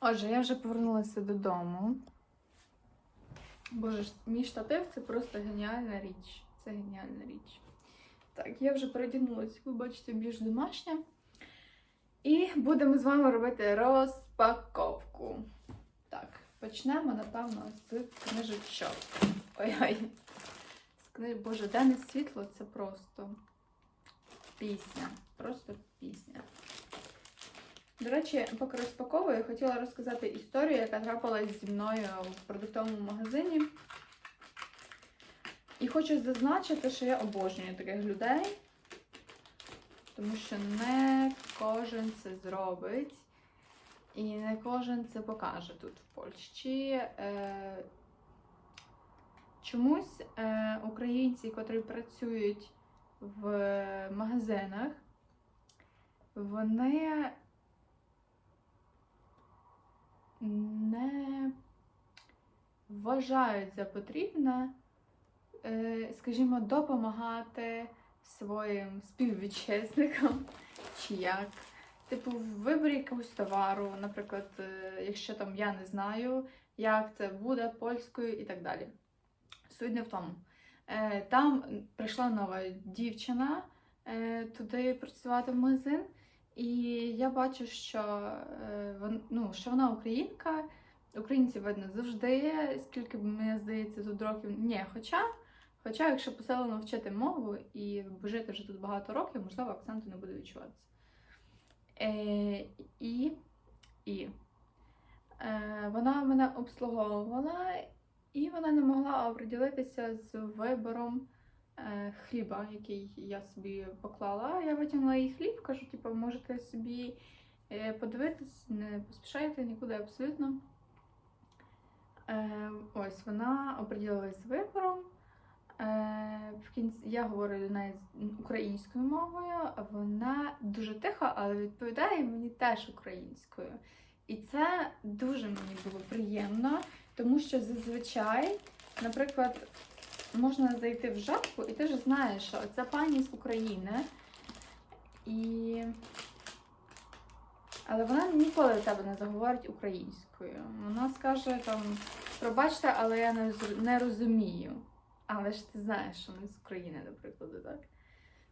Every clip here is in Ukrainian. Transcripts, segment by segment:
Отже, я вже повернулася додому. Боже, мій штатив це просто геніальна річ. Це геніальна річ. Так, я вже передягнулася, ви бачите, більш домашня. І будемо з вами робити розпаковку. Так, почнемо, напевно, з книжечок. Ой-ой. Боже, денне світло це просто пісня. Просто пісня. До речі, поки розпаковую, хотіла розказати історію, яка трапилась зі мною в продуктовому магазині. І хочу зазначити, що я обожнюю таких людей, тому що не кожен це зробить, і не кожен це покаже тут в Польщі. Е, чомусь е, українці, котрі працюють в магазинах, вони не вважають за потрібне, скажімо, допомагати своїм співвітчизникам чи як. Типу, в виборі якогось товару, наприклад, е, якщо там я не знаю, як це буде польською і так далі. Суть не в тому. Е, Там прийшла нова дівчина е, туди працювати в магазин, і я бачу, що, е, ну, що вона українка. Українці видно завжди, скільки б мені здається, тут років. Ні, хоча, хоча, якщо поселено вчити мову і жити вже тут багато років, можливо, акценту не буде відчуватися. Е, і і е, вона мене обслуговувала, і вона не могла оприділитися з вибором хліба, який я собі поклала. Я витягнула їй хліб, кажу, типу, можете собі е, подивитись, не поспішайте нікуди абсолютно. Е, ось вона оприділилась з вибором. Е, в кінці я говорю з- українською мовою, вона дуже тиха, але відповідає мені теж українською. І це дуже мені було приємно, тому що зазвичай, наприклад, можна зайти в жабку, і ти ж знаєш, що це пані з України. І... Але вона ніколи до тебе не заговорить українською. Вона скаже там, пробачте, але я не, розумію. Але ж ти знаєш, що ми з України, до прикладу, так?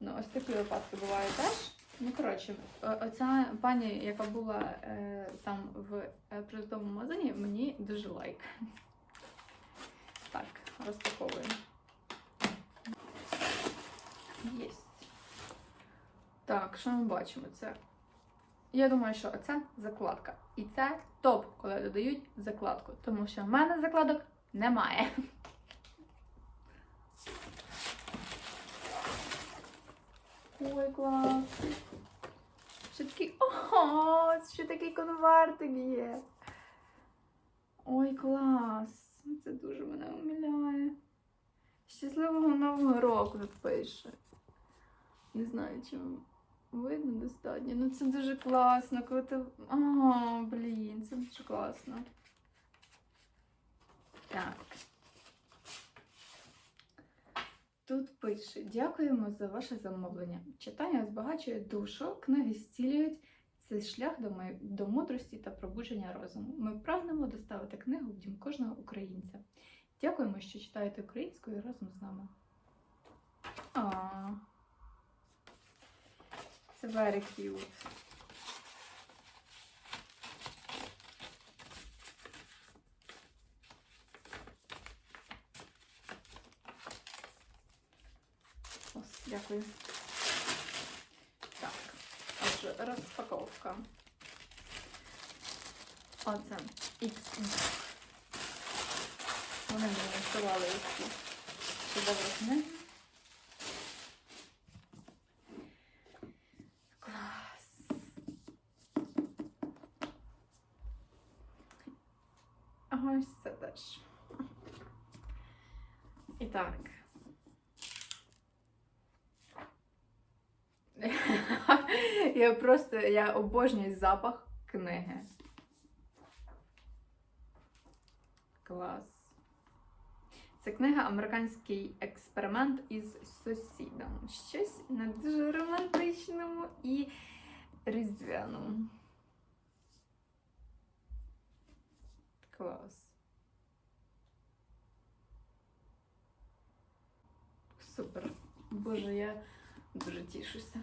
Ну, ось такі випадки бувають теж. Ну, коротше, оця пані, яка була е, там в е, продуктовому магазині, мені дуже лайк. Розпаковуємо. Єсть. Так, що ми бачимо? Це. Я думаю, що це закладка. І це топ, коли додають закладку. Тому що в мене закладок немає. Ой, клас. Ще такий. Ого, ще такий конвертик є. Ой, клас. Це дуже мене умиляє. Щасливого нового року пише. Не знаю, чи видно достатньо. Ну це дуже класно, коли ти. О, блін, це дуже класно. Так. Тут пише: Дякуємо за ваше замовлення. Читання збагачує душу, книги зцілюють. Це шлях до, май- до мудрості та пробудження розуму. Ми прагнемо доставити книгу в дім кожного українця. Дякуємо, що читаєте українською разом з нами. А, це very cute. Дякую. Розпаковка. Оце X. Вони мені висилали ці чудові книги. просто я обожнюю запах книги. Клас. Це книга Американський експеримент із сусідом. Щось на дуже романтичному і різдвяному. Клас. Супер. Боже, я дуже тішуся.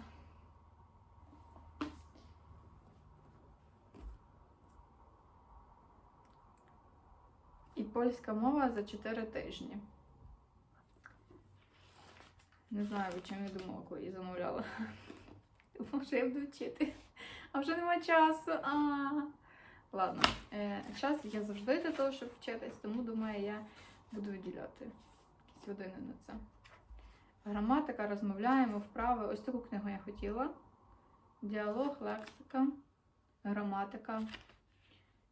Польська мова за 4 тижні. Не знаю, о чим я думала, коли її замовляла. Що я буду вчити. А вже нема часу. А. Ладно, е, час є завжди для того, щоб вчитись, тому думаю, я буду виділяти якісь години на це. Граматика, розмовляємо, вправи. Ось таку книгу я хотіла. Діалог, лексика, граматика.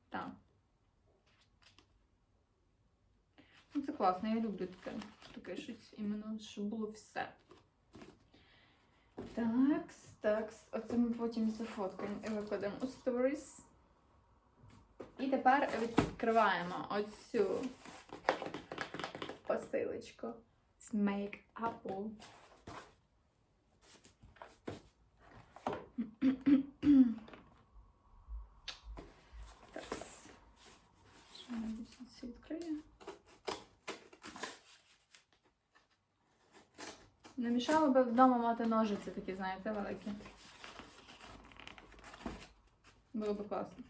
Так. Ну, це класно, я люблю таке, таке щось іменно, щоб було все. Так, так, оце ми потім зафоткаємо і викладемо у сторіс. І тепер відкриваємо оцю посилочку з Make Apple. Так. Що я це Не мішало би вдома мати ножиці такі, знаєте, великі. Було б класно.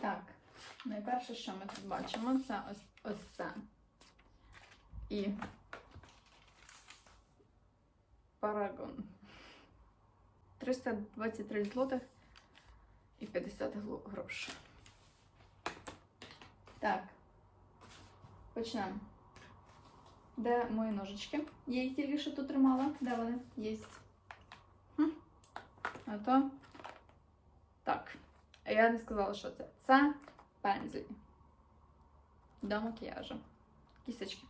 Так, найперше, що ми тут бачимо, це ось, ось це. І Парагон. 323 злотих і 50 гло- грош. Так. Почнемо. Де мої ножички? Я їх тільки що тут тримала. Де вони? Єсть. Хм. А то. Так. А я не сказала, що це. Це пензель. До макіяжу. Кісточки.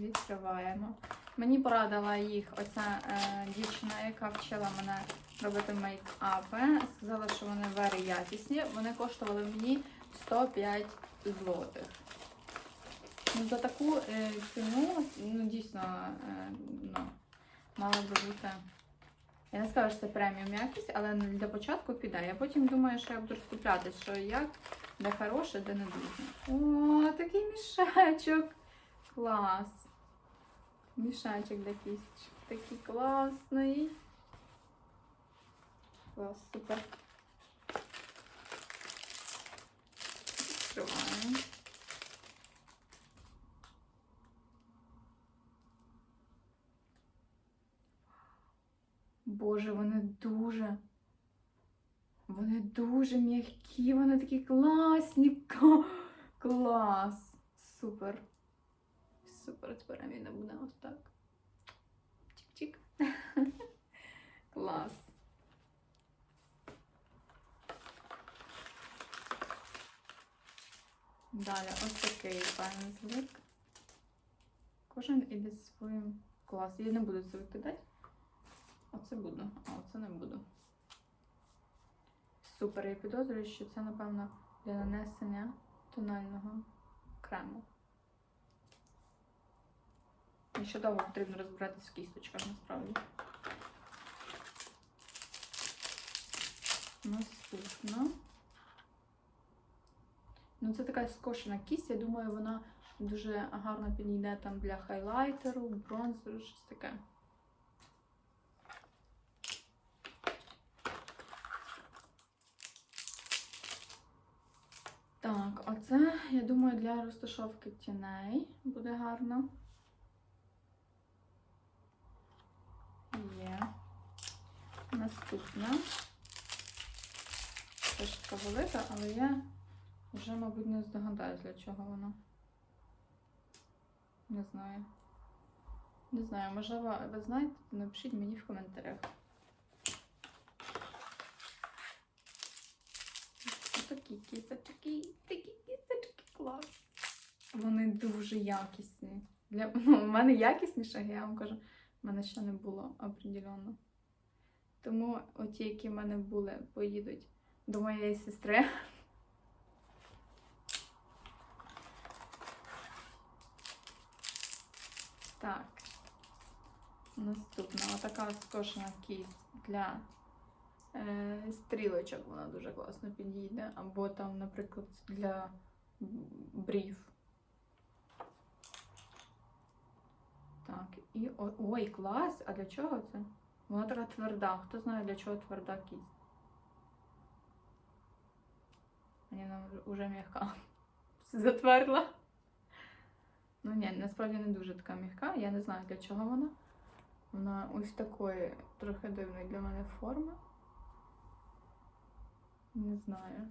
Відкриваємо. Мені порадила їх оця е, дівчина, яка вчила мене робити мейкапи. Сказала, що вони вері якісні. Вони коштували мені 105 злотих. Ну, за таку е, ціну, ну, дійсно, е, ну, мало би бути. Я не скажу, що це преміум якість, але для початку піде. Я потім думаю, що я буду розкуплятися, що як, де хороше, де не дуже. О, такий мішечок. Клас. Мішечок для кісточок. Такий класний. Клас, супер. Відкриваємо. Боже, вони дуже. Вони дуже м'які, вони такі класні. Клас. Супер. Супер, тепер Аміна буде ось так. Чик-чик. Клас. Далі ось такий пензлик. Кожен іде зі своїм клас. Я не буду це викидати. Оце буду, а оце не буду. Супер, я підозрюю, що це, напевно, для нанесення тонального крему. Ще довго потрібно розбиратися в кісточках, насправді. Наступно. Ну, це така скошена кість, я думаю, вона дуже гарно підійде там для хайлайтеру, бронзеру, щось таке. Так, оце, я думаю, для розташовки тіней буде гарно. Є. Наступна. Теж така велика, але я вже, мабуть, не здогадаюсь, для чого вона. Не знаю. Не знаю, можливо, ви знаєте, напишіть мені в коментарях. Такі кісточки, такі кісточки, клас. Вони дуже якісні. Для... Ну, у мене якісніше, я вам кажу, в мене ще не було определенно. Тому оті, які в мене були, поїдуть до моєї сестри. Так. Наступна отака скошена кість для е, стрілочок. Вона дуже класно підійде. Або там, наприклад, для брів. Так, і ой, клас! А для чого це? Вона така тверда. Хто знає, для чого тверда кість? Вона вже м'яка. Затвердла. Ну ні, насправді не дуже така м'яка. Я не знаю для чого вона. Вона ось такої трохи дивної для мене форми. Не знаю.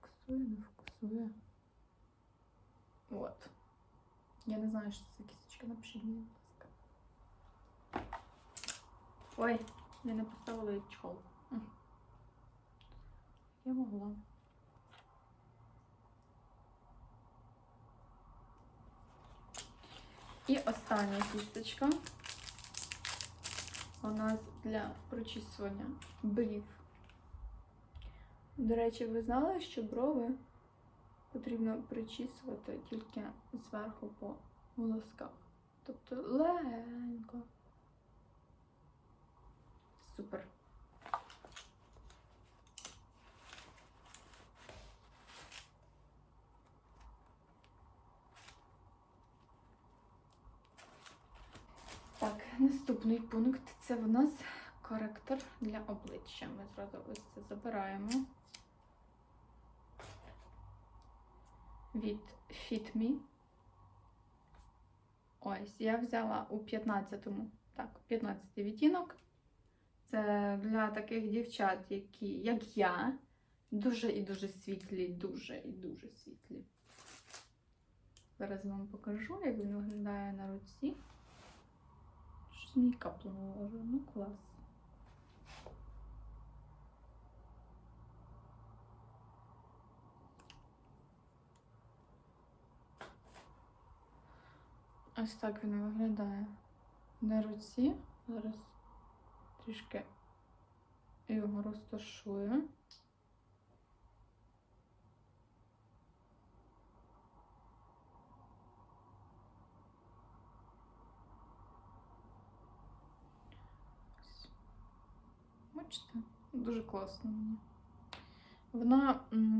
Фокусує, не фокусує. От. Я не знаю, що це за кісточка. Напишіть мені, будь ласка. Ой, я не поставила чол. Я могла. І остання кісточка. У нас для прочісування брів. До речі, ви знали, що брови потрібно причісувати тільки зверху по волосках. Тобто легенько. Супер. Так, наступний пункт це в нас коректор для обличчя. Ми зразу ось це забираємо. Від Fit Me. Ось, я взяла у 15-му, так, 15 відтінок. Це для таких дівчат, які, як я, дуже і дуже світлі, дуже і дуже світлі. Зараз вам покажу, як він виглядає на руці. Щось мені капнуло вже, ну клас. Ось так він виглядає на руці. Зараз трішки його розташую. Бачите? Дуже класно мені. Вона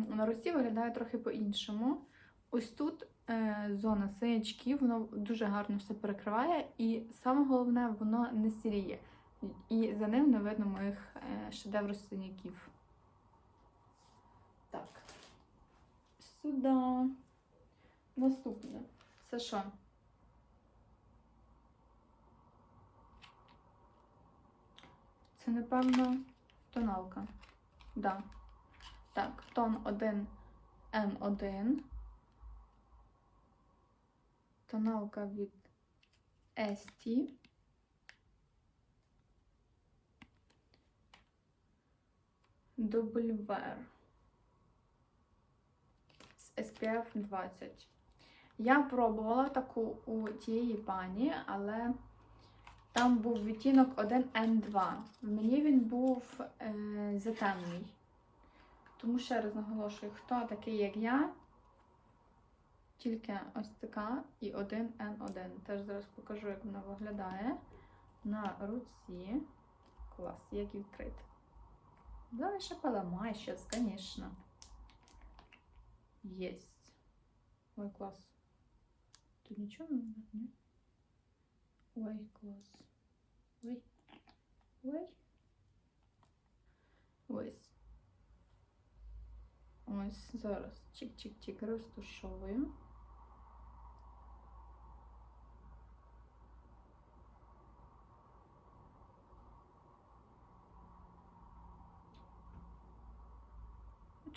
на руці виглядає трохи по-іншому. Ось тут е, зона синячків, воно дуже гарно все перекриває, і саме головне, воно не сіріє. І за ним не видно моїх е, шедевр синяків. Так. Сюди. Наступне. Це що? Це, напевно, тоналка. Да. Так, тон 1 N1. Тоналка від ST. Дубльвер з SPF 20. Я пробувала таку у тієї пані, але там був відтінок 1N2. Мені він був е, затемний. Тому ще раз наголошую, хто такий, як я, тільки ось така і 1N1. Теж зараз покажу, як вона виглядає на руці. Клас, як відкрити. Давай ще поламай зараз, звісно. Єсть. Ой, клас. Тут нічого не видно, ні? Ой, клас. Ой. Ой. Ось. Ось зараз чик-чик-чик розташовую.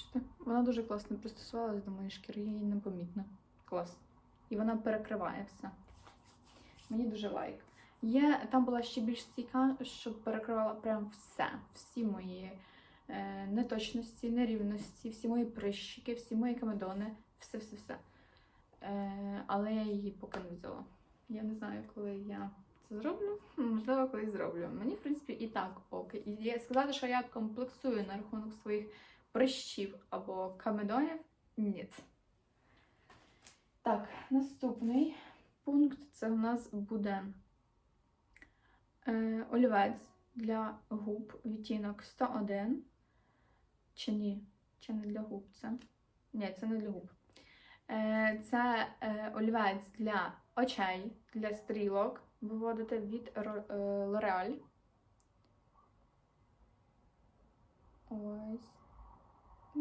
Бачите, вона дуже класно пристосувалась до моєї шкіри, їй непомітно. Клас. І вона перекриває все. Мені дуже лайк. Є, там була ще більш стійка, щоб перекривала прям все, всі мої е, неточності, нерівності, всі мої прищики, всі мої камедони, все-все-все. Е, але я її поки не взяла. Я не знаю, коли я це зроблю. Можливо, колись зроблю. Мені, в принципі, і так ок. І сказати, що я комплексую на рахунок своїх прищів або камедонів, ні. Так, наступний пункт це у нас буде е, олівець для губ відтінок 101. Чи ні? Чи не для губ це? Ні, це не для губ. Е, це е, олівець для очей, для стрілок. Виводите від L'Oreal. Ось.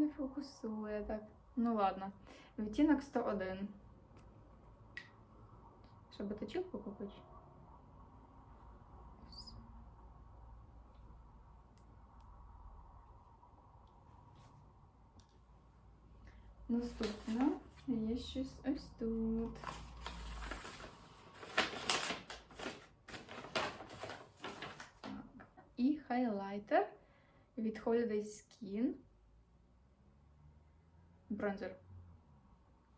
Не фокусує так. Ну ладно. Відтінок 101. Щоб точилку купити. Ось. Наступно є щось ось тут. І хайлайтер від Holiday Skin. Бронзер.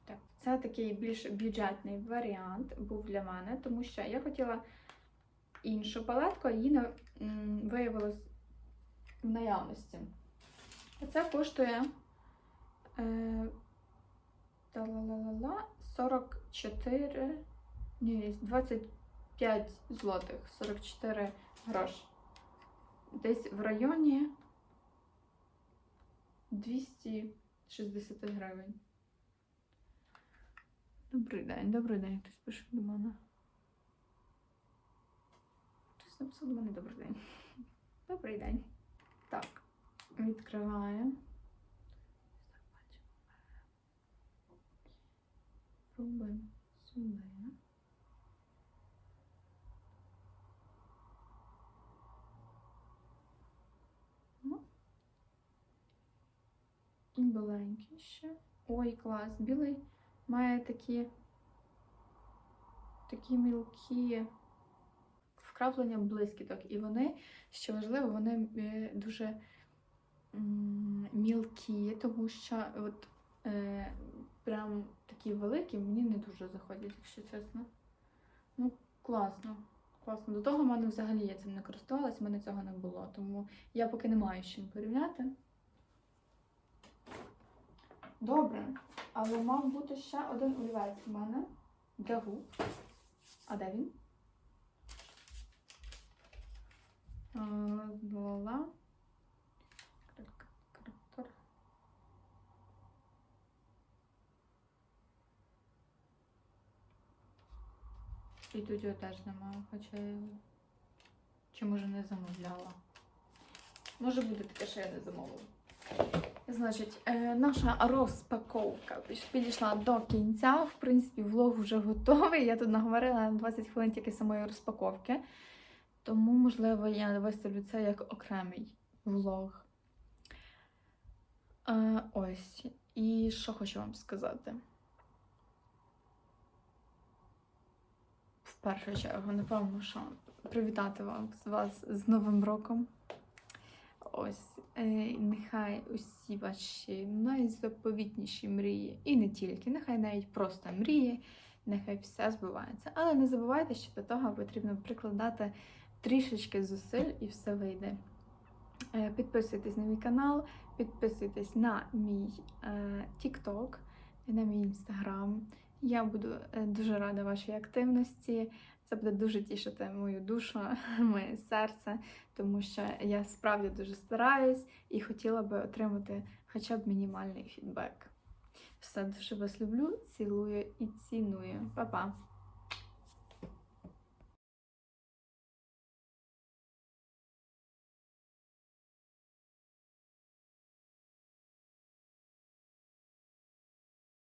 Так, це такий більш бюджетний варіант був для мене, тому що я хотіла іншу палетку, а її не виявилось в наявності. Це коштує е, та-ла-ла-ла-ла, 44, ні, 25 злотих, 44 гроші. Десь в районі 260 гривень. Добрий день, добрий день. Хтось пише до мене. Хтось написав до мене добрий день. Добрий день. Так, відкриваємо. Пробуємо сюди. Ну. І біленький ще. Ой, клас. Білий має такі, такі мілкі вкраплення блискіток. І вони, що важливо, вони е, дуже мілкі, тому що от, е, прям такі великі мені не дуже заходять, якщо чесно. Ну, класно. Класно. До того в мене взагалі я цим не користувалась, в мене цього не було. Тому я поки не маю з чим порівняти. Добре. Але мав бути ще один олівець у мене для губ. А де він? А, Ла-ла. І тут його теж немає, хоча я його. Чи може не замовляла? Може буде таке, що я не замовила. Значить, е, наша розпаковка підійшла до кінця. В принципі, влог вже готовий. Я тут наговорила 20 хвилин тільки самої розпаковки. Тому, можливо, я виставлю це як окремий влог. Е, ось. І що хочу вам сказати. В першу чергу, напевно, що привітати вам вас з Новим роком. Ось, е, нехай усі ваші найзаповітніші мрії, і не тільки, нехай навіть просто мрії, нехай все збувається. Але не забувайте, що до того потрібно прикладати трішечки зусиль і все вийде. Е, Підписуйтесь на мій канал, підписуйтесь на мій е, TikTok, на мій Instagram. Я буду е, дуже рада вашій активності. Це буде дуже тішити мою душу, моє серце, тому що я справді дуже стараюсь і хотіла би отримати хоча б мінімальний фідбек. Все дуже вас люблю, цілую і ціную. Па-па!